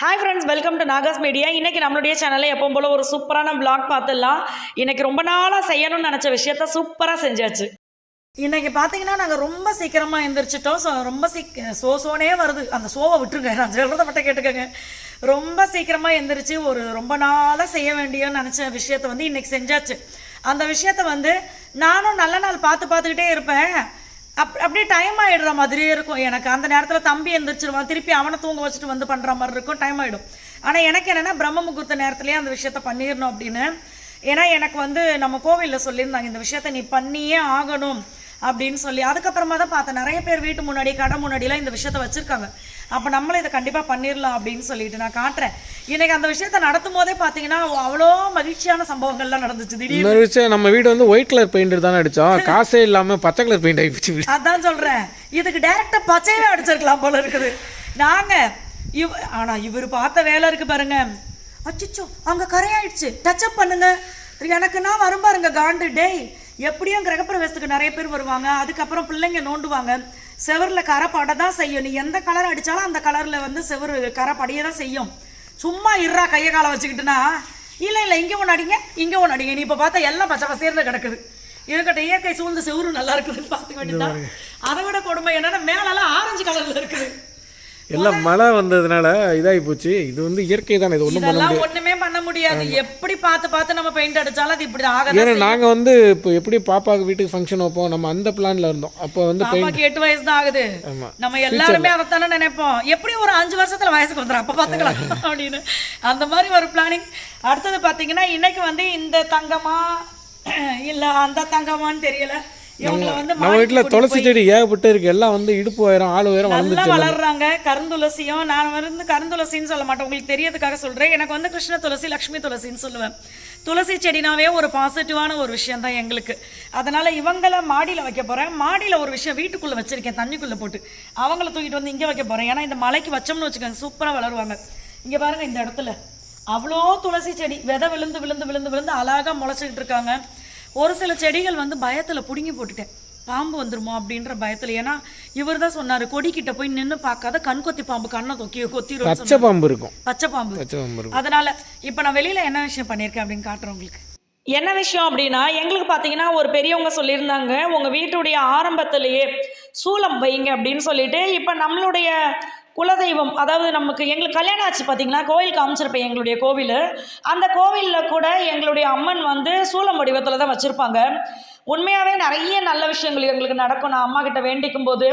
Hi friends welcome to Nagas media இன்றைக்கி நம்மளுடைய சேனலில் எப்பவும் போல் ஒரு சூப்பரான vlog பார்த்துடலாம். இன்றைக்கி ரொம்ப நாளாக செய்யணும்னு நினச்ச விஷயத்த சூப்பராக செஞ்சாச்சு. இன்றைக்கி பார்த்தீங்கன்னா நாங்கள் ரொம்ப சீக்கிரமாக எந்திரிச்சிட்டோம். ஸோ ரொம்ப சீக் சோ சோனே வருது. அந்த சோவை விட்டுருங்க. நான் சொல்கிறத மட்டும் கேட்டுக்கோங்க. ரொம்ப சீக்கிரமாக எந்திரிச்சு ஒரு ரொம்ப நாளாக செய்ய வேண்டியன்னு நினச்ச விஷயத்த வந்து இன்றைக்கி செஞ்சாச்சு. அந்த விஷயத்த வந்து நானும் நல்ல நாள் பார்த்து பார்த்துக்கிட்டே இருப்பேன். அப் அப்படியே டைம் ஆகிடுற மாதிரியே இருக்கும். எனக்கு அந்த நேரத்தில் தம்பி எந்திரிச்சிருவான். திருப்பி அவனை தூங்க வச்சுட்டு வந்து பண்ணுற மாதிரி இருக்கும். டைம் ஆகிடும் ஆனால் எனக்கு என்னென்னா பிரம்ம முகூர்த்த நேரத்துலேயே அந்த விஷயத்த பண்ணிடணும் அப்படின்னு. ஏன்னா எனக்கு வந்து நம்ம கோவிலில் சொல்லியிருந்தாங்க இந்த விஷயத்த நீ பண்ணியே ஆகணும். அப்படின்னு சொல்லி அதுக்கப்புறமா தான் பார்த்தேன். நிறைய பேர் வீட்டு முன்னாடி கடை முன்னாடிலாம் இந்த விஷயத்த வச்சுருக்காங்க. அப்போ நம்மளும் இதை கண்டிப்பாக பண்ணிடலாம் அப்படின்னு சொல்லிட்டு நான் காட்டுறேன். இன்னைக்கு அந்த விஷயத்த நடத்தும் போதே பார்த்தீங்கன்னா அவ்வளோ மகிழ்ச்சியான சம்பவங்கள்லாம் நடந்துச்சு. திடீர்னு நம்ம வீடு வந்து ஒயிட் கலர் பெயிண்ட் தானே அடிச்சோம். காசே இல்லாம பச்சை கலர் பெயிண்ட் ஆகிடுச்சு அதான் சொல்றேன். இதுக்கு டைரக்டா பச்சையவே அடிச்சிருக்கலாம் போல இருக்குது. நாங்க இவ் ஆனா இவர் பார்த்த வேலை இருக்கு பாருங்க. அச்சச்சோ அங்க கரையாயிடுச்சு. டச்சப் பண்ணுங்க. எனக்கு நான் வரும் பாருங்க காண்டு. டேய் எப்படியும் கிரகப்பிரவேசத்துக்கு நிறைய பேர் வருவாங்க. அதுக்கப்புறம் பிள்ளைங்க நோண்டுவாங்க. செவரில் கரை பட தான் செய்யும். நீ எந்த கலர் அடிச்சாலும் அந்த கலரில் வந்து செவரு கரை படிய தான் செய்யும். சும்மா இருறா கையை காலை வச்சுக்கிட்டுனா. இல்லை இல்லை இங்கே ஒன்று அடிங்க இங்கே ஒன்று அடிங்க. நீ இப்போ பார்த்தா எல்லாம் பச்சை பசேர்னு கிடக்குது. இருக்கட்டும் இயற்கை சூழ்ந்த செவரு நல்லா இருக்குதுன்னு பார்த்துக்க வேண்டியதுதான் அதை விட கொடுமை என்னன்னா மேலெல்லாம் ஆரஞ்சு கலர்ல இருக்குது. எல்லாம் மழை வந்ததுனால இதாகி போச்சு. இது வந்து இயற்கை தானே இது ஒன்றும் பண்ண ஒண்ணுமே பண்ண முடியாது எப்படி பார்த்து பார்த்து நம்ம பெயிண்ட் அடிச்சாலும் அது இப்படி ஆகதான் ஏன்னா நாங்கள் வந்து இப்போ எப்படி பாப்பாவுக்கு வீட்டுக்கு ஃபங்க்ஷன் வைப்போம் நம்ம அந்த பிளான்ல இருந்தோம். அப்போ வந்து பாப்பாக்கு எட்டு வயசு தான் ஆகுது. நம்ம எல்லாருமே அதைத்தானே நினைப்போம். எப்படி ஒரு அஞ்சு வருஷத்துல வயசுக்கு வந்துடும் அப்ப பாத்துக்கலாம் அப்படின்னு. அந்த மாதிரி ஒரு பிளானிங் அடுத்தது பாத்தீங்கன்னா இன்னைக்கு வந்து இந்த தங்கமா இல்ல அந்த தங்கமான்னு தெரியல. நம்ம வீட்டில் துளசி செடி ஏகப்பட்டு இருக்கு. எல்லாம் வந்து இடுப்பு உயரம் ஆள் உயரம் வளர்ந்துச்சு வளர்றாங்க. கருந்துளசியும் நான் வந்து கருந்துளசின்னு சொல்ல மாட்டேன். உங்களுக்கு தெரியறதுக்காக சொல்றேன். எனக்கு வந்து கிருஷ்ண துளசி லக்ஷ்மி துளசின்னு சொல்லுவேன். துளசி செடினாவே ஒரு பாசிட்டிவான ஒரு விஷயம் தான் எங்களுக்கு. அதனால இவங்கள மாடியில் வைக்க போறேன். மாடியில் ஒரு விஷயம் வீட்டுக்குள்ள வச்சிருக்கேன். தண்ணிக்குள்ள போட்டு. அவங்கள தூக்கிட்டு வந்து இங்கே வைக்க போறேன். ஏன்னா இந்த மலைக்கு வச்சோம்னு வச்சுக்கோங்க சூப்பரா வளருவாங்க. இங்க பாருங்க இந்த இடத்துல. அவ்வளோ துளசி செடி விதை விழுந்து விழுந்து விழுந்து விழுந்து அழகா முளைச்சிக்கிட்டு இருக்காங்க. ஒரு சில செடிகள் வந்து பயத்துல புடுங்கி போட்டுட்டேன். பாம்பு வந்துருமோ அப்படின்ற பயத்துல. ஏன்னா இவர் தான் சொன்னாரு கொடிக்கிட்ட போய் நின்னு பார்க்காத கண் கொத்தி பாம்பு கண்ணை தொக்கி கொத்திரும் பச்சை பாம்பு இருக்கும். பச்சை பாம்பு. பச்சை பாம்பு இருக்கும். அதனால இப்போ நான் வெளியில என்ன விஷயம் பண்ணியிருக்கேன் அப்படின்னு காட்டுறேன் உங்களுக்கு. என்ன விஷயம் அப்படின்னா எங்களுக்கு பார்த்தீங்கன்னா ஒரு பெரியவங்க சொல்லியிருந்தாங்க உங்கள் வீட்டுடைய ஆரம்பத்திலேயே சூலம் வைங்க அப்படின்னு சொல்லிட்டு இப்போ நம்மளுடைய குலதெய்வம் அதாவது நமக்கு எங்களுக்கு கல்யாணம் ஆச்சு பார்த்தீங்களா கோயில் காமிச்சிருப்பேன் எங்களுடைய கோவில். அந்த கோவிலில் கூட எங்களுடைய அம்மன் வந்து சூலம் வடிவத்தில் தான் வச்சுருப்பாங்க. உண்மையாகவே நிறைய நல்ல விஷயங்கள் எங்களுக்கு நடக்கும். நான் அம்மா கிட்ட வேண்டிக்கும் போது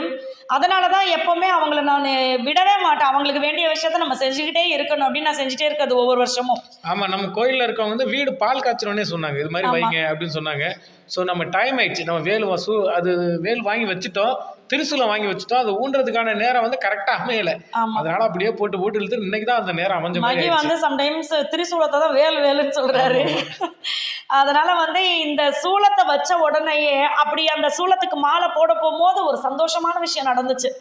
அதனால தான் எப்போவுமே அவங்கள நான் விடவே மாட்டேன். அவங்களுக்கு வேண்டிய விஷயத்த நம்ம செஞ்சுக்கிட்டே இருக்கணும் அப்படின்னு நான் செஞ்சுட்டே இருக்கிறது ஒவ்வொரு வருஷமும். ஆமா நம்ம கோயில்ல இருக்கவங்க வந்து வீடு பால் காய்ச்சணுன்னே சொன்னாங்க. இது மாதிரி வைங்க அப்படின்னு சொன்னாங்க. ஸோ நம்ம டைம் ஆயிடுச்சு. நம்ம வேல் வசூ அது வேல் வாங்கி வச்சுட்டோம். திருசூலம் வாங்கி வச்சுட்டோம். அது ஊன்றதுக்கான நேரம் வந்து கரெக்டா அமையல அதனால அப்படியே போட்டு போட்டு இழுத்து இன்னைக்கு தான் அந்த நேரம் அமைஞ்ச மாதிரி. வந்து சம்டைம்ஸ் திரிசூலத்தை தான் வேலு வேலுன்னு சொல்றாரு. அதனால வந்து இந்த சூலத்தை வச்ச உடனேயே அப்படி அந்த சூலத்துக்கு மாலை போட போகும்போது ஒரு சந்தோஷமான விஷயம் நடந்துச்சு.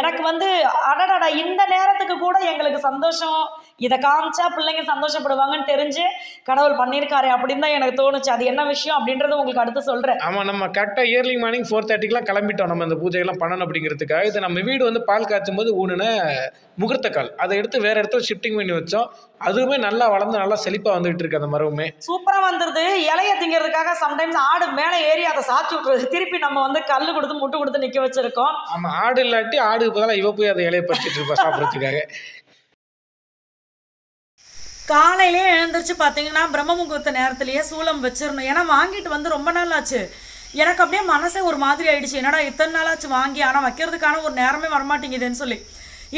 எனக்கு வந்து அடடடா இந்த நேரத்துக்கு கூட எங்களுக்கு சந்தோஷம். இதை காமிச்சா பிள்ளைங்க சந்தோஷப்படுவாங்கன்னு தெரிஞ்சு கடவுள் பண்ணியிருக்காரு அப்படின்னு தான் எனக்கு தோணுச்சு. அது என்ன விஷயம் அப்படின்றத உங்களுக்கு அடுத்து சொல்றேன். ஆமா நம்ம கரெக்டாக இயர்லி மார்னிங் ஃபோர் தேர்ட்டிக்கெலாம் கிளம்பிட்டோம். நம்ம இந்த பூஜையெல்லாம் பண்ணணும் அப்படிங்கிறதுக்காக. இது நம்ம வீடு வந்து பால் காய்ச்சும் போது ஊனுன முகூர்த்த கால். அதை எடுத்து வேற இடத்துல ஷிஃப்டிங் பண்ணி வச்சோம். அதுவுமே நல்லா வளர்ந்து நல்லா செழிப்பாக வந்துகிட்டு இருக்கு அந்த மரமுமே. சூப்பரா வந்துருது. இலைய திங்கிறதுக்காக சம்டைம்ஸ் ஆடு மேலே ஏறி அதை சாச்சி விட்டுறது திருப்பி நம்ம வந்து கல் கொடுத்து முட்டு கொடுத்து நிக்க வச்சிருக்கோம். ஆமா ஆடு இல்லாட்டி ஆடுக்கு பதிலாக இவ போய் அதை இலையை பறிச்சிட்டு இருப்பா சாப்பிட்றதுக்காக. காலையிலே எழுந்திரிச்சு பார்த்தீங்கன்னா பிரம்ம முகூர்த்த நேரத்துலேயே சூலம் வச்சிடணும். ஏன்னா வாங்கிட்டு வந்து ரொம்ப நாள் ஆச்சு. எனக்கு அப்படியே மனசே ஒரு மாதிரி ஆயிடுச்சு. என்னடா இத்தனை நாளாச்சு வாங்கி ஆனால் வைக்கிறதுக்கான ஒரு நேரமே வரமாட்டேங்குதுன்னு சொல்லி.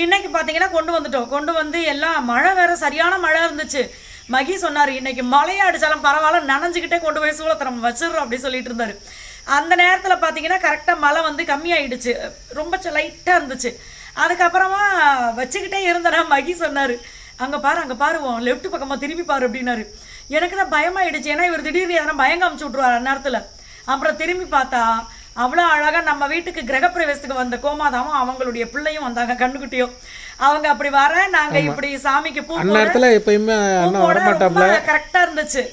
இன்னைக்கு பார்த்தீங்கன்னா கொண்டு வந்துட்டோம். கொண்டு வந்து எல்லாம் மழை வேற சரியான மழை இருந்துச்சு. மகி சொன்னார் இன்னைக்கு மழையா அடிச்சாலும் பரவாயில்ல நனைஞ்சுக்கிட்டே கொண்டு போய் சூளத்தை நம்ம வச்சிடுறோம் அப்படி சொல்லிட்டு இருந்தார். அந்த நேரத்தில் பார்த்தீங்கன்னா கரெக்டாக மழை வந்து கம்மியாயிடுச்சு. ரொம்ப லைட்டாக இருந்துச்சு. அதுக்கப்புறமா வச்சுக்கிட்டே இருந்தேன்னா மகி சொன்னார் அங்கே பாரு அங்கே பாரு உன் லெஃப்ட் பக்கமாக திரும்பி பாரு அப்படின்னாரு. எனக்கு தான் பயமாயிடுச்சு. ஏன்னா இவர் திடீர்னு எதனா பயம் காமிச்சு விட்ருவார் அந்நேரத்தில். அப்புறம் திரும்பி பார்த்தா அவ்வளோ அழகாக நம்ம வீட்டுக்கு கிரகப்பிரவேசத்துக்கு வந்த கோமாதாவும் அவங்களுடைய பிள்ளையும் வந்தாங்க கண்ணுக்குட்டியும். அவங்க அப்படி வர நாங்கள் இப்படி சாமிக்கு பூ அந்நேரத்தில் எப்பயுமே கரெக்டாக இருந்துச்சு.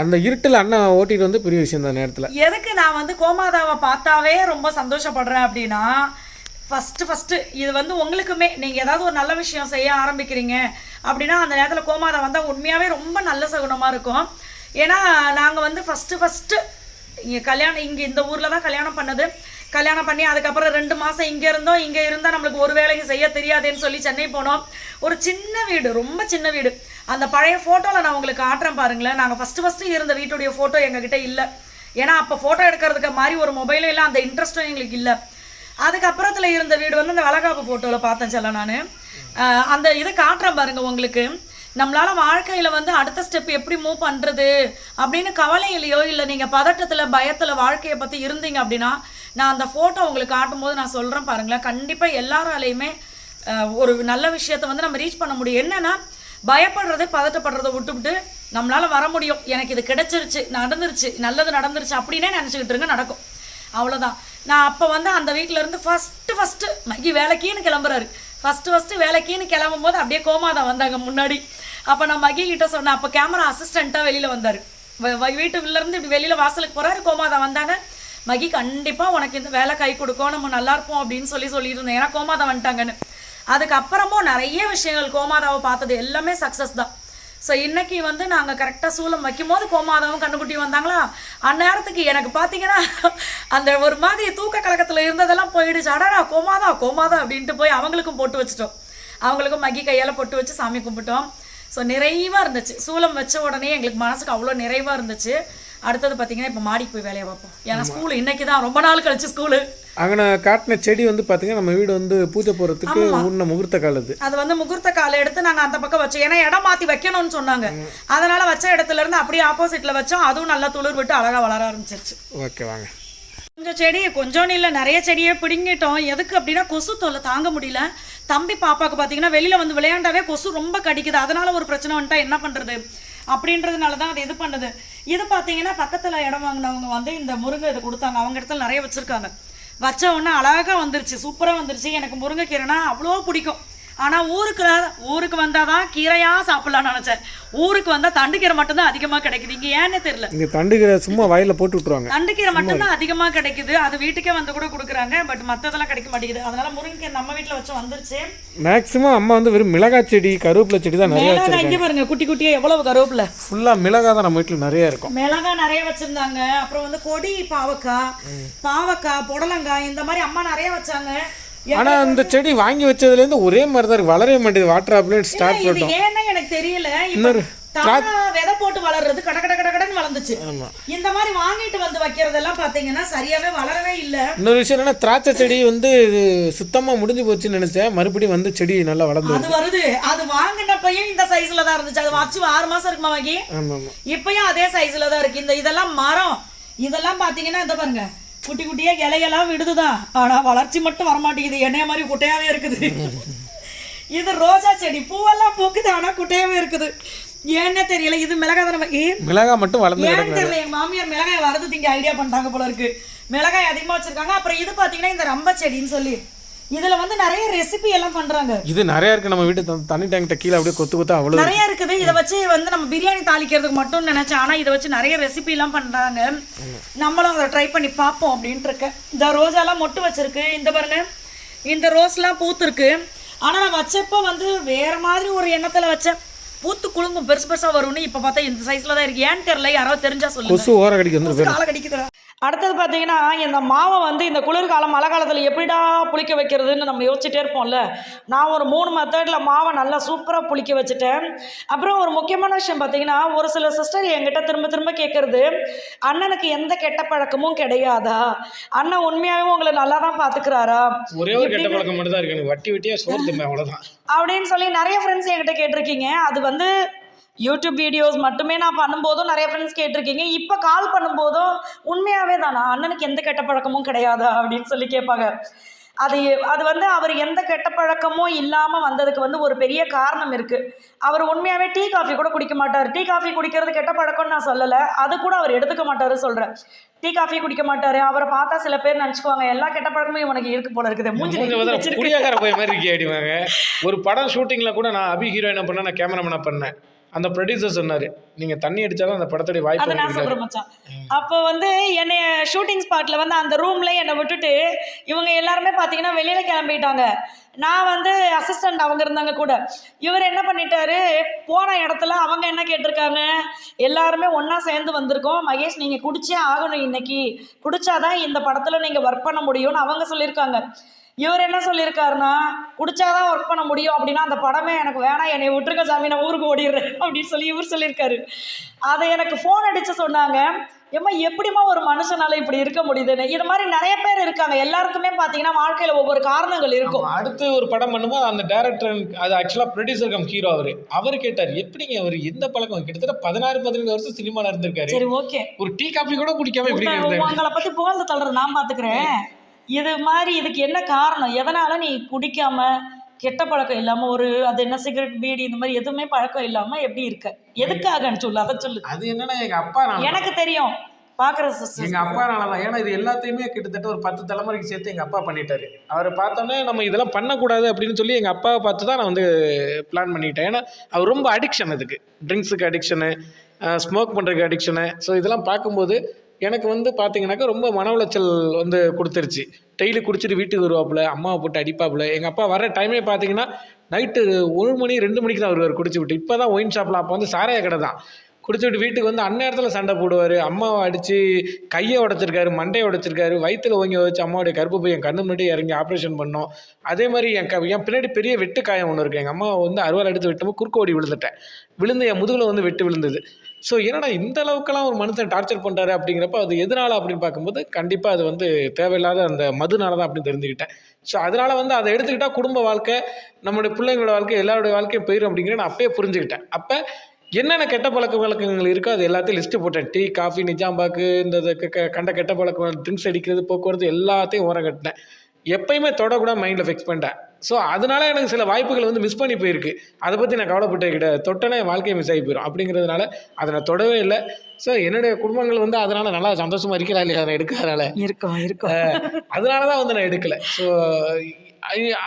அந்த இருட்டில் அண்ணன் ஓட்டிட்டு வந்து பெரிய விஷயம் அந்த நேரத்தில். எதுக்கு நான் வந்து கோமாதாவை பார்த்தாவே ரொம்ப சந்தோஷப்படுறேன் அப்படின்னா ஃபஸ்ட்டு ஃபஸ்ட்டு இது வந்து உங்களுக்குமே நீங்கள் ஏதாவது ஒரு நல்ல விஷயம் செய்ய ஆரம்பிக்கிறீங்க அப்படின்னா அந்த நேரத்தில் கோமாதம் வந்தால் உண்மையாகவே ரொம்ப நல்ல சகுனமாக இருக்கும். ஏன்னா நாங்கள் வந்து ஃபஸ்ட்டு ஃபஸ்ட்டு இங்கே கல்யாணம் இங்கே இந்த ஊரில் தான் கல்யாணம் பண்ணது. கல்யாணம் பண்ணி அதுக்கப்புறம் ரெண்டு மாதம் இங்கே இருந்தோம். இங்கே இருந்தால் நம்மளுக்கு ஒரு வேலையும் செய்ய தெரியாதுன்னு சொல்லி சென்னை போனோம். ஒரு சின்ன வீடு ரொம்ப சின்ன வீடு. அந்த பழைய ஃபோட்டோவில் நான் உங்களுக்கு ஆட்டுறேன் பாருங்களேன். நாங்கள் ஃபஸ்ட்டு ஃபஸ்ட்டு இருந்த வீட்டுடைய ஃபோட்டோ எங்ககிட்ட இல்லை. ஏன்னா அப்போ ஃபோட்டோ எடுக்கிறதுக்கு மாதிரி ஒரு மொபைலும் இல்லை அந்த இன்ட்ரெஸ்ட்டும் எங்களுக்கு இல்லை. அதுக்கப்புறத்தில் இருந்த வீடு வந்து அந்த வளகாப்பு ஃபோட்டோவில் பார்த்தேன் செல்ல நான். அந்த இதை காட்டுறேன் பாருங்க உங்களுக்கு. நம்மளால் வாழ்க்கையில் வந்து அடுத்த ஸ்டெப் எப்படி மூவ் பண்ணுறது அப்படின்னு கவலையிலையோ இல்லை நீங்கள் பதட்டத்தில் பயத்தில் வாழ்க்கையை பற்றி இருந்தீங்க அப்படின்னா நான் அந்த ஃபோட்டோ உங்களுக்கு காட்டும்போது நான் சொல்கிறேன் பாருங்களேன். கண்டிப்பாக எல்லாராலையுமே ஒரு நல்ல விஷயத்தை வந்து நம்ம ரீச் பண்ண முடியும். என்னென்னா பயப்படுறது பதட்டப்படுறதை விட்டுவிட்டு நம்மளால் வர முடியும். எனக்கு இது கிடைச்சிருச்சு நடந்துருச்சு நல்லது நடந்துருச்சு அப்படின்னே நினச்சிக்கிட்டு இருங்க நடக்கும். அவ்வளோதான் நான் அப்போ வந்து அந்த வீட்டில் இருந்து ஃபஸ்ட்டு ஃபஸ்ட்டு மகி வேலைக்கின்னு கிளம்புறாரு. ஃபஸ்ட்டு ஃபஸ்ட்டு வேலைக்கின்னு கிளம்பும் போது அப்படியே கோமாதான் வந்தாங்க முன்னாடி. அப்போ நான் மகி கிட்ட சொன்னேன் அப்போ கேமரா அசிஸ்டண்ட்டாக வெளியில் வந்தார். வீட்டுலேருந்து இப்படி வெளியில் வாசலுக்கு போகிறாரு கோமாதா வந்தாங்க. மகி கண்டிப்பாக உனக்கு இந்த வேலை கை கொடுக்கும் நம்ம நல்லா இருப்போம் அப்படின்னு சொல்லி சொல்லிட்டு இருந்தேன் ஏன்னா கோமாதா வந்துட்டாங்கன்னு. அதுக்கப்புறமும் நிறைய விஷயங்கள் கோமாதாவை பார்த்தது எல்லாமே சக்ஸஸ் தான். ஸோ இன்னைக்கு வந்து நாங்கள் கரெக்டாக சூலம் வைக்கும் போது கோமாதாவும் கண்ணுக்குட்டி வந்தாங்களா? அந்நேரத்துக்கு எனக்கு பார்த்தீங்கன்னா அந்த ஒரு மாதிரி தூக்க கலக்கத்தில் இருந்ததெல்லாம் போயிடுச்சு. அடடா கோமாதா கோமாதா அப்படின்ட்டு போய் அவங்களுக்கும் போட்டு வச்சிட்டோம். அவங்களுக்கும் மகி கையால் பொட்டு வச்சு சாமி கும்பிட்டோம். ஸோ நிறைவாக இருந்துச்சு. சூலம் வச்ச உடனே எங்களுக்கு மனசுக்கு அவ்வளோ நிறைவாக இருந்துச்சு. அடுத்தது பார்த்தீங்கன்னா இப்போ மாடிக்கு போய் வேலையை பார்ப்போம். ஏன்னா ஸ்கூல் இன்னைக்கு தான் ரொம்ப நாள் கழிச்சு ஸ்கூலு அங்கே காட்டின செடி வந்து பார்த்தீங்கன்னா நம்ம வீடு வந்து பூஜை போகிறதுக்கு உன்ன முகூர்த்த காலது அது. வந்து முகூர்த்த காலை எடுத்து நாங்கள் அந்த பக்கம் வச்சோம். ஏன்னா இடம் மாற்றி வைக்கணும்னு சொன்னாங்க. அதனால வச்ச இடத்துல இருந்து அப்படியே ஆப்போசிட்ல வச்சோம். அதுவும் நல்லா துளிர் விட்டு அழகா வளர ஆரம்பிச்சிருச்சு. ஓகே வாங்க. கொஞ்சம் செடி கொஞ்சம் இல்லை நிறைய செடியே பிடுங்கிட்டோம். எதுக்கு அப்படின்னா கொசு தொல்லை தாங்க முடியல. தம்பி பாப்பாவுக்கு பார்த்தீங்கன்னா வெளியில் வந்து விளையாண்டாவே கொசு ரொம்ப கடிக்குது. அதனால ஒரு பிரச்சனை வந்துட்டா என்ன பண்ணுறது அப்படின்றதுனால தான் அது இது பண்ணுது. இது பார்த்தீங்கன்னா பக்கத்தில் இடம் வாங்கினவங்க வந்து இந்த முருங்கை இதை கொடுத்தாங்க. அவங்க இடத்துல நிறைய வச்சுருக்காங்க. வச்ச உடனே அழகாக வந்துருச்சு சூப்பராக வந்துருச்சு. எனக்கு முருங்கைக்கீரைனா அவ்வளோ பிடிக்கும். ஆனால் ஊருக்கு ஊருக்கு வந்தால் தான் கீரையாக சாப்பிட்லான்னு நினச்சேன். ஊருக்கு வந்தால் தண்டுக்கீரை மட்டும்தான் அதிகமாக கிடைக்குது. இங்கே ஏன்னே தெரியல. இங்கே தண்டுக்கிற சும்மா வயலில் போட்டு விட்ருவாங்க தண்டுக்கீரை மட்டும்தான் அதிகமாக கிடைக்குது. அது வீட்டுக்கே வந்து கூட கொடுக்குறாங்க பட் மற்றதெல்லாம் கிடைக்க மாட்டேங்குது. அதனால முருங்கைக்கீரை நம்ம வீட்டில் வச்சு வந்துருச்சு. மேக்ஸிமம் அம்மா வந்து வெறும் மிளகாய் செடி கருவேப்பிலை செடி தான் நிறைய மிளகா இங்கே பாருங்க குட்டி குட்டியா எவ்வளவு கருவேப்பிலை? ஃபுல்லாக மிளகாய் தான் நம்ம வீட்டில் நிறைய இருக்கும். மிளகா நிறைய வச்சிருந்தாங்க. அப்புறம் வந்து கொடி பாவக்காய் பாவக்காய் புடலங்காய் இந்த மாதிரி அம்மா நிறைய வச்சாங்க. ஆனால் அந்த செடி வாங்கி வச்சதுலேருந்து ஒரே மாதிரி தான் வளரவே மாட்டேது வாட்டர் ஆப்லேட் ஸ்டார்ட் இது ஏன்னா எனக்கு தெரியல. தானா விதை போட்டு வளர்றது கட கட கட கடன்னு வளர்ந்துச்சு. இந்த மாதிரி வாங்கிட்டு வந்து வைக்கிறதெல்லாம் பாத்தீங்கன்னா சரியாவே வளரவே இல்ல. இன்னொரு விஷயம் என்னன்னா திராட்சை செடி வந்து சுத்தமாக முடிஞ்சு போச்சுன்னு நினச்சேன். மறுபடியும் வந்து செடி நல்லா வளர்ந்து அது வருது. அது வாங்கினப்பையும் இந்த சைஸ்ல தான் இருந்துச்சு. அது வச்சு ஆறு மாசம் இருக்குமா வாங்கி? இப்பயும் அதே சைஸ்ல தான் இருக்கு. இந்த இதெல்லாம் மரம். இதெல்லாம் பாத்தீங்கன்னா இந்த பாருங்க. குட்டி குட்டியா இலையெல்லாம் விடுதுதான். ஆனா வளர்ச்சி மட்டும் வரமாட்டேங்குது. என்னைய மாதிரி குட்டையாவே இருக்குது. இது ரோஜா செடி. பூவெல்லாம் பூக்குது ஆனா குட்டையாவே இருக்குது. ஏன்னே தெரியல. இது மிளகாய் தானே மிளகாய் மட்டும் வளர்ந்து ஏன்னு தெரியல. எங்க மாமியார் மிளகாய் வரது திங்க ஐடியா பண்ணிட்டாங்க போல இருக்கு. மிளகாய் அதிகமா வச்சிருக்காங்க. அப்புறம் இது பாத்தீங்கன்னா இந்த ரம்ப செடின்னு சொல்லி இதுல வந்து நிறைய ரெசிபி எல்லாம் பண்றாங்க. இது நிறைய இருக்கு. நம்ம வீட்டு தண்ணி டேங்கிட்ட கீழே அப்படியே கொத்து கொத்து அவ்வளோ நிறைய இருக்குது. இதை வச்சு வந்து நம்ம பிரியாணி தாளிக்கிறதுக்கு மட்டும் நினைச்சேன். ஆனா இதை வச்சு நிறைய ரெசிபி எல்லாம் பண்றாங்க. நம்மளும் அதை ட்ரை பண்ணி பார்ப்போம் அப்படின்ட்டு இருக்கேன். இந்த ரோஜாலாம் மொட்டு வச்சிருக்கு. இந்த பாருங்க. இந்த ரோஸ்லாம் பூத்துருக்கு. ஆனா நான் வச்சப்போ வந்து வேற மாதிரி ஒரு எண்ணத்துல வச்சேன். பூத்து குலுங்கும் பெருசு பெருசா வரும்னு இப்ப பார்த்தா இந்த சைஸ்ல தான் இருக்கு. ஏன்னு தெரியல. யாராவது தெரிஞ்சா சொல்லுங்க. கொசு ஓர கடிக்கு வந்து காலை கடிக்குதுடா. அடுத்தது பார்த்தீங்கன்னா இந்த மாவை வந்து இந்த குளிர்காலம் மழை காலத்தில் எப்படிடா புளிக்க வைக்கிறதுன்னு நம்ம யோசிச்சுட்டே இருப்போம்ல. நான் ஒரு மூணு மெத்தடில் மாவை நல்லா சூப்பராக புளிக்க வச்சுட்டேன். அப்புறம் ஒரு முக்கியமான விஷயம் பார்த்தீங்கன்னா ஒரு சில சிஸ்டர் என்கிட்ட திரும்ப திரும்ப கேட்குறது அண்ணனுக்கு எந்த கெட்ட பழக்கமும் கிடையாதா? அண்ணன் உண்மையாகவே உங்களை நல்லா தான் பார்த்துக்கிறாரா ஒரே ஒரு கெட்ட பழக்கம் மட்டும் தான் இருக்கு வட்டி வட்டியாக திம்பேன் அவ்வளோதான் அப்படின்னு சொல்லி நிறைய ஃப்ரெண்ட்ஸ் என்கிட்ட கேட்டிருக்கீங்க. அது வந்து யூடியூப் வீடியோஸ் மட்டுமே நான் பண்ணும்போதும் நிறைய ஃப்ரெண்ட்ஸ் கேட்டிருக்கீங்க. இப்போ கால் பண்ணும்போதும் உண்மையாகவே தானா அண்ணனுக்கு எந்த கெட்ட பழக்கமும் கிடையாதா? அப்படின்னு சொல்லி கேட்பாங்க. அது அது வந்து அவர் எந்த கெட்ட பழக்கமும் இல்லாமல் வந்ததுக்கு வந்து ஒரு பெரிய காரணம் இருக்குது அவர் உண்மையாகவே டீ காஃபி கூட குடிக்க மாட்டார். டீ காஃபி குடிக்கிறது கெட்ட பழக்கம்னு நான் சொல்லலை. அது கூட அவர் எடுத்துக்க மாட்டார் சொல்கிறேன் டீ காஃபி குடிக்க மாட்டார். அவரை பார்த்தா சில பேர் நினச்சிக்குவாங்க எல்லா கெட்ட பழக்கமும் இவனுக்கு இருக்கு போல இருக்குது. மூஞ்சி. குடியாக்கார போய் மாதிரி இருக்கே அடிவாங்க. ஒரு படம் ஷூட்டிங்கில் கூட நான் அபி ஹீரோ என்ன பண்ணேன்? நான் கேமராமேனாக பண்ணேன். அந்த ப்ரொடியூசர் சொன்னார் நீங்கள் தண்ணி அடிச்சாதான் அந்த படத்துடைய வாய்ப்பு நான் சொல்கிறேன் மச்சான். அப்போ வந்து என்னைய ஷூட்டிங் ஸ்பாட்டில் வந்து அந்த ரூமில் என்னை விட்டுட்டு இவங்க எல்லாருமே பார்த்தீங்கன்னா வெளியில் கிளம்பிட்டாங்க. நான் வந்து அசிஸ்டண்ட் அவங்க இருந்தாங்க கூட. இவர் என்ன பண்ணிட்டாரு? போன இடத்துல அவங்க என்ன கேட்டிருக்காங்க? எல்லாருமே ஒன்றா சேர்ந்து வந்திருக்கோம். மகேஷ் நீங்கள் குடிச்சே ஆகணும் இன்னைக்கு. குடிச்சாதான் இந்த படத்தில் நீங்கள் ஒர்க் பண்ண முடியும்னு அவங்க சொல்லியிருக்காங்க. இவர் என்ன சொல்லியிருக்காருன்னா குடிச்சாதான் ஒர்க் பண்ண முடியும் அப்படின்னா அந்த படமே எனக்கு வேணாம் என்னை விட்டுருக்க சாமி நான் ஊருக்கு ஓடிடுறேன் அப்படின்னு சொல்லி இவர் சொல்லியிருக்காரு. அதை எனக்கு ஃபோன் அடித்து சொன்னாங்க. ஏம்மா எப்படிம்மா ஒரு மனுஷனால இப்படி இருக்க முடியுதுன்னு? இது மாதிரி நிறைய பேர் இருக்காங்க. எல்லாருக்குமே பார்த்தீங்கன்னா வாழ்க்கையில் ஒவ்வொரு காரணங்கள் இருக்கும். அடுத்து ஒரு படம் பண்ணும்போது அந்த டேரக்டர் அது ஆக்சுவலாக ப்ரொடியூசர் கம் ஹீரோ அவர். அவர் கேட்டார் எப்படிங்க அவர் எந்த பழக்கம்? கிட்டத்தட்ட பதினாறு பதினஞ்சு வருஷம் சினிமாவில் இருந்திருக்காரு. சரி ஓகே. ஒரு டீ காபி கூட குடிக்காம இப்படி உங்களை பத்தி புகழ்ந்து தள்ளுறது நான் பாத்துக்கிறேன். இது மாதிரி இதுக்கு என்ன காரணம்? எதனால நீ குடிக்காம கெட்ட பழக்கம் இல்லாம ஒரு அது என்ன சிகரெட் பீடி இந்த மாதிரி எதுவுமே பழக்கம் இல்லாம எப்படி இருக்க? எதுக்காகன்னு சொல்லு அதை சொல்லு. அது என்னன்னா எங்க அப்பா எனக்கு தெரியும். பாக்குற எங்க அப்பானால தான். ஏன்னா இது எல்லாத்தையுமே கிட்டத்தட்ட ஒரு பத்து தலைமுறைக்கு சேர்த்து எங்க அப்பா பண்ணிட்டாரு. அவரை பார்த்தோன்னே நம்ம இதெல்லாம் பண்ணக்கூடாது அப்படின்னு சொல்லி எங்க அப்பாவை பார்த்து தான் நான் வந்து பிளான் பண்ணிட்டேன். ஏன்னா அவர் ரொம்ப அடிக்ஷன் அதுக்கு. ட்ரிங்க்ஸுக்கு அடிக்ஷனு ஸ்மோக் பண்ணுறதுக்கு அடிக்ஷனு ஸோ இதெல்லாம் பார்க்கும்போது எனக்கு வந்து பார்த்தீங்கன்னாக்கா ரொம்ப மன உளைச்சல் வந்து கொடுத்துருச்சு. டெய்லி குடிச்சிட்டு வீட்டுக்கு வருவாப்புல அம்மாவை போட்டு அடிப்பாப்புல. எங்கள் அப்பா வர டைமே பார்த்தீங்கன்னா நைட்டு ஒரு மணி ரெண்டு மணிக்கு தான் வருவார் குடிச்சு விட்டு. இப்போ தான் ஒயின் ஷாப்பில் அப்போ வந்து சாராய கடை தான். குடிச்சுட்டு வீட்டுக்கு வந்து அந்நேரத்தில் சண்டை போடுவார். அம்மாவை அடித்து கையை உடச்சிருக்காரு மண்டையை உடச்சிருக்காரு வயிற்றுல ஓங்கி வச்சு அம்மாவுடைய கருப்பு போய் என் கண்ணு முன்னாடி இறங்கி ஆப்ரேஷன் பண்ணோம். அதே மாதிரி என் க என் பின்னாடி பெரிய வெட்டு காயம் ஒன்று இருக்குது எங்கள் அம்மா வந்து அறுவாள் எடுத்து வெட்டும்போது குறுக்க ஓடி விழுந்துட்டேன். விழுந்து என் முதுகில் வந்து வெட்டு விழுந்தது. ஸோ என்னடா இந்த அளவுக்கெல்லாம் ஒரு மனுஷன் டார்ச்சர் பண்ணுறாரு அப்படிங்கிறப்ப அது எதனால அப்படின்னு பார்க்கும்போது கண்டிப்பாக அது வந்து தேவையில்லாத அந்த மதுனால தான் அப்படின்னு தெரிஞ்சுக்கிட்டேன். ஸோ அதனால வந்து அதை எடுத்துக்கிட்டால் குடும்ப வாழ்க்கை நம்மளுடைய பிள்ளைங்களோட வாழ்க்கை எல்லாருடைய வாழ்க்கையும் போயிடும் அப்படிங்கிற நான் அப்பயே புரிஞ்சுக்கிட்டேன். அப்போ என்னென்ன கெட்ட பழக்க வழக்கங்கள் இருக்கோ அது எல்லாத்தையும் லிஸ்ட்டு போட்டேன் டீ காஃபி நிஜாம்பாக்கு இந்த கண்ட கெட்ட பழக்கம் ட்ரிங்க்ஸ் அடிக்கிறது போக்குவரத்து எல்லாத்தையும் ஓரம் கட்டினேன். எப்பயுமே தொடக்கூடாது மைண்டில் ஃபிக்ஸ் பண்ணிட்டேன். ஸோ அதனால எனக்கு சில வாய்ப்புகள் வந்து மிஸ் பண்ணி போயிருக்கு. அதை பற்றி நான் கவலைப்பட்டே கிடையாது. தொட்டனே வாழ்க்கையை மிஸ் ஆகி போயிடும் அப்படிங்கிறதுனால அதை நான் தொடவே இல்லை. ஸோ என்னுடைய குடும்பங்கள் வந்து அதனால நல்லா சந்தோஷமா இருக்கிறா இல்லையா? அதை எடுக்கிறதுனால. இருக்கும் இருக்கும். அதனால தான் வந்து நான் எடுக்கலை. ஸோ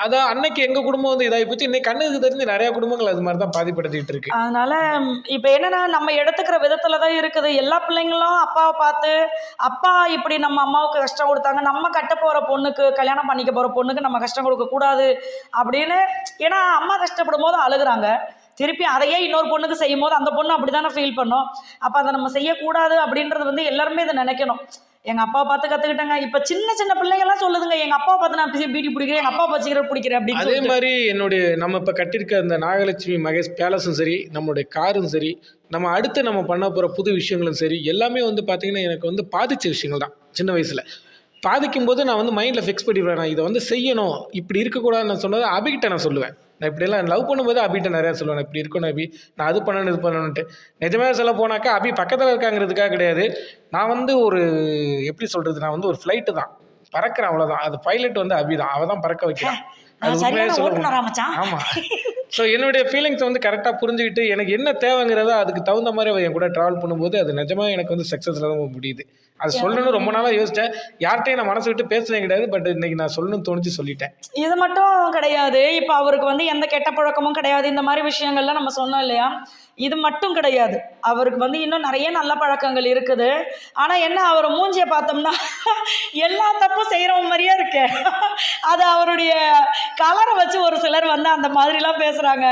அதான் அன்னைக்கு எங்கள் குடும்பம் வந்து இதாகி போச்சு இன்னைக்கு கண்ணுக்கு தெரிஞ்சு நிறையா குடும்பங்கள் அது மாதிரி தான் பாதிப்படுத்திட்டு இருக்கு. அதனால இப்ப என்னன்னா நம்ம எடுத்துக்கிற விதத்துல தான் இருக்குது. எல்லா பிள்ளைங்களும் அப்பாவை பார்த்து அப்பா இப்படி நம்ம அம்மாவுக்கு கஷ்டம் கொடுத்தாங்க நம்ம கட்ட போற பொண்ணுக்கு கல்யாணம் பண்ணிக்க போற பொண்ணுக்கு நம்ம கஷ்டம் கொடுக்க கூடாது அப்படின்னு ஏன்னா அம்மா கஷ்டப்படும் போது அழுகுறாங்க. திருப்பி அதையே இன்னொரு பொண்ணுக்கு செய்யும் போது அந்த பொண்ணு அப்படி தானே ஃபீல் பண்ணும். அப்போ அதை நம்ம செய்யக்கூடாது அப்படின்றது வந்து எல்லாருமே இதை நினைக்கணும். எங்கள் அப்பாவை பார்த்து கற்றுக்கிட்டேங்க இப்போ சின்ன சின்ன பிள்ளைங்கெல்லாம் சொல்லுதுங்க எங்கள் அப்பா பார்த்து நான் பீடி பிடிக்கிறேன். எங்கள் அப்பா பார்த்து சிகரெட் பிடிக்கிறேன். அப்படின்னு அதே. மாதிரி என்னுடைய நம்ம இப்போ கட்டியிருக்க அந்த நாகலட்சுமி மகேஷ் பேலஸும் சரி நம்மளுடைய காரும் சரி நம்ம அடுத்து நம்ம பண்ண போகிற புது விஷயங்களும் சரி எல்லாமே வந்து பார்த்திங்கன்னா எனக்கு வந்து பாதிச்ச விஷயங்கள் தான் சின்ன வயசில். பாதிக்கும் போது நான் வந்து மைண்டில் ஃபிக்ஸ் பண்ணிடுவேன். நான் இதை வந்து செய்யணும் இப்படி இருக்கக்கூடாதுன்னு நான் சொன்னது அபிகிட்ட நான் சொல்லுவேன். நான் இப்படியெல்லாம் லவ் பண்ணும்போது அபிகிட்ட நிறையா சொல்லுவேன். இப்படி இருக்கணும் அபி. நான் அது பண்ணணும் இது பண்ணணுன்ட்டு நிஜமாக சொல்ல போனாக்கா அபி பக்கத்தில் இருக்காங்கிறதுக்காக கிடையாது. நான் வந்து ஒரு எப்படி சொல்கிறது நான் வந்து ஒரு ஃப்ளைட்டு தான். பறக்கிறேன் அவ்வளோதான் அது பைலட் வந்து அபி தான். அவள் தான் பறக்க வைக்கிறான் அது உண்மையாக சொல்ல ஆமாம் ஸோ என்னுடைய ஃபீலிங்ஸ் வந்து கரெக்டாக புரிஞ்சுக்கிட்டு எனக்கு என்ன தேவைங்கிறதோ அதுக்கு தகுந்த மாதிரி என் கூட ட்ராவல் பண்ணும்போது அது நிஜமாக எனக்கு வந்து சக்ஸஸில் தான் முடியுது. அது சொல்லணும்னு ரொம்ப நாளாக யோசித்தேன் யார்கிட்டையும் நான் மனசு விட்டு பேசுனே கிடையாது. பட் இன்னைக்கு நான் சொல்லணும்னு தோணுச்சு சொல்லிட்டேன். இது மட்டும் கிடையாது. இப்போ அவருக்கு வந்து எந்த கெட்ட பழக்கமும் கிடையாது. இந்த மாதிரி விஷயங்கள்லாம் நம்ம சொன்னோம் இல்லையா? இது மட்டும் கிடையாது. அவருக்கு வந்து இன்னும் நிறைய நல்ல பழக்கங்கள் இருக்குது. ஆனால் என்ன அவர் மூஞ்சியை பார்த்தோம்னா எல்லா தப்பும் செய்கிறவங்க மாதிரியே இருக்கு. அது அவருடைய கலரை வச்சு ஒரு சிலர் வந்து அந்த மாதிரிலாம் பேசுகிறாங்க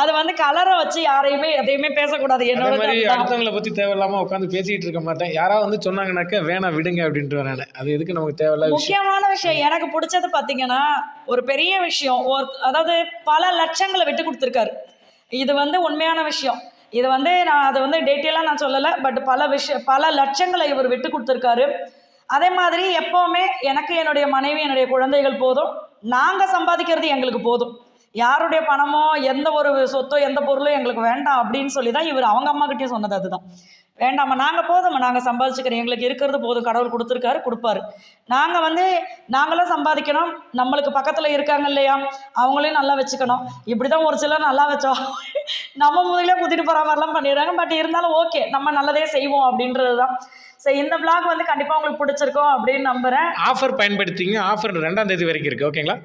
அது வந்து கலரை வச்சு யாரையுமே எதையுமே பேசக்கூடாது. என்னோட. அடுத்தவங்களை பற்றி தேவையில்லாமல் உட்காந்து பேசிகிட்டு இருக்க மாட்டேன். யாராவது வந்து சொன்னாங்கனாக்கா வேணாம் விடுங்க அப்படின்ட்டு நான். அது எதுக்கு நமக்கு தேவையில்லாத விஷயம்? முக்கியமான விஷயம் எனக்கு பிடிச்சது பார்த்தீங்கன்னா ஒரு பெரிய விஷயம். ஒரு அதாவது பல லட்சங்களை விட்டு கொடுத்துருக்காரு. இது வந்து உண்மையான விஷயம். இது வந்து நான் அதை வந்து டீட்டெயிலாக நான் சொல்லலை பட் பல விஷயம் பல லட்சங்களை இவர் விட்டு கொடுத்துருக்காரு. அதே மாதிரி எப்போவுமே எனக்கு என்னுடைய மனைவி என்னுடைய குழந்தைகள் போதும். நாங்கள் சம்பாதிக்கிறது எங்களுக்கு போதும். யாருடைய பணமோ எந்த ஒரு சொத்தோ எந்த பொருளோ எங்களுக்கு வேண்டாம் அப்படின்னு சொல்லி தான் இவர் அவங்க அம்மாக்கிட்டேயும் சொன்னது அதுதான். வேண்டாம்மா நாங்கள் போதும்மா நாங்கள் சம்பாதிச்சுக்கிறோம். எங்களுக்கு இருக்கிறது போதும். கடவுள் கொடுத்துருக்காரு கொடுப்பாரு. நாங்கள் வந்து நாங்களும் சம்பாதிக்கணும். நம்மளுக்கு பக்கத்தில் இருக்காங்க இல்லையா? அவங்களையும் நல்லா வச்சுக்கணும். இப்படி தான் ஒரு சிலர் நல்லா வச்சோம் நம்ம முதலே குத்திட்டு போகிற மாதிரிலாம் பண்ணிடுறாங்க. பட் இருந்தாலும் ஓகே நம்ம நல்லதே செய்வோம் அப்படின்றது தான் ஸோ இந்த பிளாக் வந்து கண்டிப்பாக உங்களுக்கு பிடிச்சிருக்கோம் அப்படின்னு நம்புகிறேன் ஆஃபர் பயன்படுத்திங்க ஆஃபர் ரெண்டாம் தேதி வரைக்கும் இருக்குது ஓகேங்களா